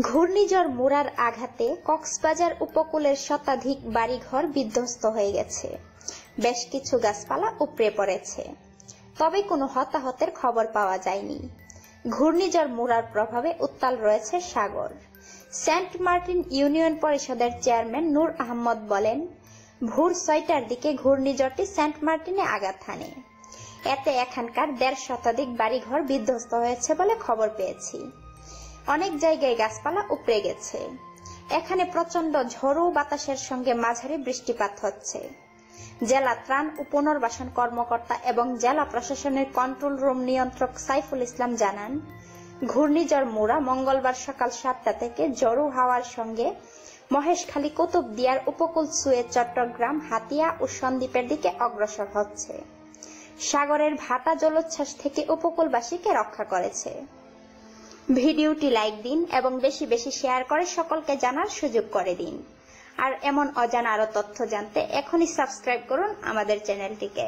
ঘূর্ণিঝড় মুরার আঘাতে কক্সবাজার উপকূলের শতাধিক বাড়িঘর বিধ্বস্ত হয়ে গেছে। বেশ কিছু গাছপালা উপড়ে পড়েছে। তবে কোনো হতাহতের খবর পাওয়া যায়নি। ঘূর্ণিঝড় মুরার প্রভাবে উত্তাল রয়েছে সাগর। সেন্ট মার্টিন ইউনিয়ন পরিষদের চেয়ারম্যান নূর আহমদ বলেন, ভোর ছয়টার দিকে ঘূর্ণিঝড়টি সেন্ট মার্টিনে আঘাত হানে। এতে এখানকার দেড় শতাধিক বাড়িঘর বিধ্বস্ত হয়েছে বলে খবর পেয়েছি। অনেক জায়গায় গাছপালা উপড়ে গেছে। এখানে প্রচণ্ড ঝড়ো বাতাসের সঙ্গে মাঝারি বৃষ্টিপাত হচ্ছে। জেলা ত্রাণ ও পুনর্বাসন কর্মকর্তা এবং জেলা প্রশাসনের কন্ট্রোল রুম নিয়ন্ত্রক সাইফুল ইসলাম জানান, ঘূর্ণিঝড় মোড়া মঙ্গলবার সকাল সাতটা থেকে জড়ো হাওয়ার সঙ্গে মহেশখালী কুতুবদিয়ার উপকূল সুয়ে চট্টগ্রাম, হাতিয়া ও সন্দ্বীপের দিকে অগ্রসর হচ্ছে। সাগরের ভাটা জলোচ্ছ্বাস থেকে উপকূলবাসীকে রক্ষা করেছে। ভিডিওটি লাইক দিন এবং বেশি বেশি শেয়ার করে সকলকে জানার সুযোগ করে দিন। আর এমন অজানা আরও তথ্য জানতে এখনই সাবস্ক্রাইব করুন আমাদের চ্যানেলটিকে।